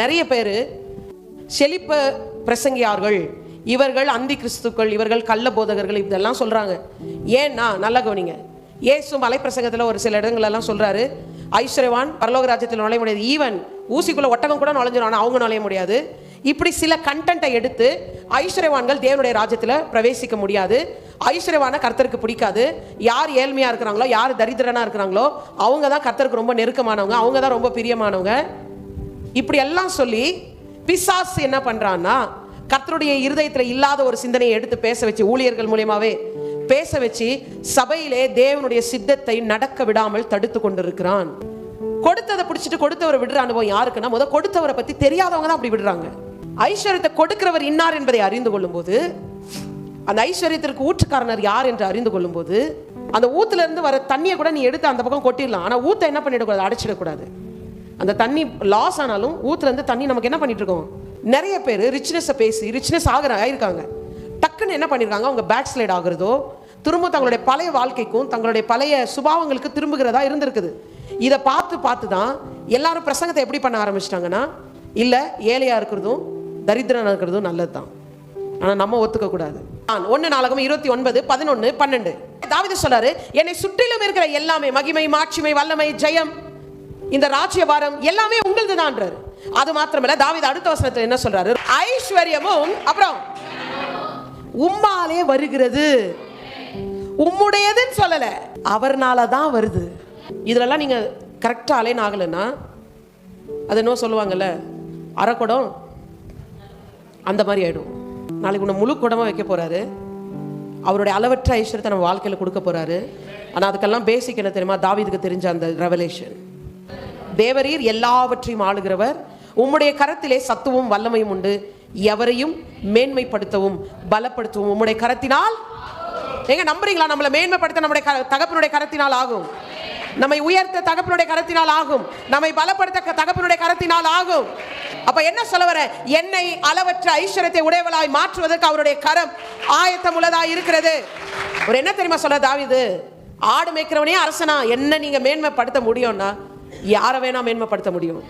நிறைய பேர் செழிப்ப பிரசங்கியார்கள். இவர்கள் அந்தி கிறிஸ்துக்கள் இவர்கள் கள்ள போதகர்கள் இதெல்லாம் சொல்கிறாங்க ஏன்னா நல்லா கவனிங்க. ஏசு மலை பிரசங்கத்தில் ஒரு சில இடங்களெல்லாம் சொல்கிறாரு ஐஸ்வர்யவான் பரலோக ராஜ்யத்தில் நுழைய முடியாது. ஈவன் ஊசிக்குள்ள ஒட்டகம் கூட நுழைஞ்சிடும் ஆனால் அவங்க நுழைய முடியாது. இப்படி சில கண்டென்ட்டை எடுத்து ஐஸ்வர்யவான்கள் தேவனுடைய ராஜ்யத்தில் பிரவேசிக்க முடியாது. ஐஸ்வர்யவான கர்த்தருக்கு பிடிக்காது. யார் ஏழ்மையாக இருக்கிறாங்களோ யார் தரித்திரனாக இருக்கிறாங்களோ அவங்க தான் கர்த்தருக்கு ரொம்ப நெருக்கமானவங்க அவங்க தான் ரொம்ப பிரியமானவங்க. இப்படி எல்லாம் சொல்லி பிசாசு என்ன பண்றான்னா கர்த்தருடைய இருதயத்துல இல்லாத ஒரு சிந்தனையை எடுத்து பேச வச்சு ஊழியர்கள் மூலியமாவே பேச வச்சு சபையிலே தேவனுடைய சித்தத்தை நடக்க விடாமல் தடுத்து கொண்டிருக்கிறான். கொடுத்ததை பிடிச்சிட்டு கொடுத்தவரை விடுற அனுபவம் யாருக்குன்னா முத கொடுத்தவரை பத்தி தெரியாதவங்க தான் அப்படி விடுறாங்க. ஐஸ்வர்யத்தை கொடுக்கிறவர் இன்னார் என்பதை அறிந்து கொள்ளும்போது அந்த ஐஸ்வர்யத்திற்கு ஊற்றுக்காரனர் யார் என்று அறிந்து கொள்ளும்போது அந்த ஊத்துல இருந்து வர தண்ணியை கூட நீ எடுத்து அந்த பக்கம் கொட்டிடலாம். ஆனா ஊத்தை என்ன பண்ணிடக்கூடாது? அடைச்சிடக்கூடாது. அந்த தண்ணி லாஸ் ஆனாலும் ஊற்றுலேருந்து தண்ணி நமக்கு என்ன பண்ணிட்டு இருக்கோம்? நிறைய பேர் ரிச்னஸை பேசி ரிச்னஸ் ஆகிற ஆயிருக்காங்க. டக்குன்னு என்ன பண்ணியிருக்காங்க அவங்க பேக் ஸ்லைட் ஆகுறதோ திரும்ப தங்களுடைய பழைய வாழ்க்கைக்கும் தங்களுடைய பழைய சுபாவங்களுக்கு திரும்புகிறதா இருந்திருக்குது. இதை பார்த்து பார்த்து தான் எல்லாரும் பிரசங்கத்தை எப்படி பண்ண ஆரம்பிச்சிட்டாங்கன்னா இல்லை ஏழையாக இருக்கிறதும் தரித்திரனாக இருக்கிறதும் நல்லது தான் ஆனால் நம்ம ஒத்துக்க கூடாது. ஒன்று நாளகம் இருபத்தி ஒன்பது பதினொன்று பன்னெண்டு. தாவித சொல்றாரு என்னை சுற்றிலும் இருக்கிற எல்லாமே மகிமை மாட்சிமை வல்லமை ஜெயம். இந்த ராஜ்யபாரம் எல்லாமே உங்களது தான்றாரு அது மாத்திரமல்ல தாவித அடுத்த வசனத்தில் என்ன சொல்றாரு? ஐஸ்வர்யமும் அப்புறம் உம்மாலே வருகிறது. உம்முடையதுன்னு சொல்லல அவர்னால தான் வருது. இதுலலாம் நீங்க கரெக்டா அலைன் ஆகலைன்னா அது என்ன சொல்லுவாங்கல்ல அரைக்குடம் அந்த மாதிரி ஆயிடும். நாளைக்கு உன்னை முழு குடமா வைக்க போறாரு. அவருடைய அளவற்ற ஐஸ்வர்யத்தை நம்ம வாழ்க்கையில் கொடுக்க போறாரு. ஆனால் அதுக்கெல்லாம் பேசிக் என்ன தெரியுமா? தாவீதுக்கு தெரிஞ்ச அந்த ரெவலேஷன் தேவரீர் எல்லாவற்றையும் ஆளுகிறவர். உம்முடைய கரத்திலே சத்துவம் வல்லமையும் உண்டு. எவரையும் மேன்மைப்படுத்தவும் பலப்படுத்தவும் உம்முடைய கரத்தினால் எங்க நம்புறீங்களா? நம்மளை மேன்மைப்படுத்த நம்முடைய க- தகப்பனுடைய கரத்தினால் ஆகும். நம்மை உயர்த்த தகப்பனுடைய கரத்தினால் ஆகும். நம்மை பலப்படுத்த தகப்பினுடைய தகப்பனுடைய கரத்தினால் ஆகும். அப்ப என்ன சொல்ல வர? என்னை அளவற்ற ஐஸ்வர்யத்தை உடையவளாய் மாற்றுவதற்கு அவருடைய கரம் ஆயத்தம் உள்ளதாய் இருக்கிறது. ஒரு என்ன தெரியுமா சொல்ல தாவிது? ஆடு மேய்க்கிறவனே அரசனா. என்ன நீங்க மேன்மைப்படுத்த முடியும்னா யாரை வேணால் மேன்மைப்படுத்த முடியும்.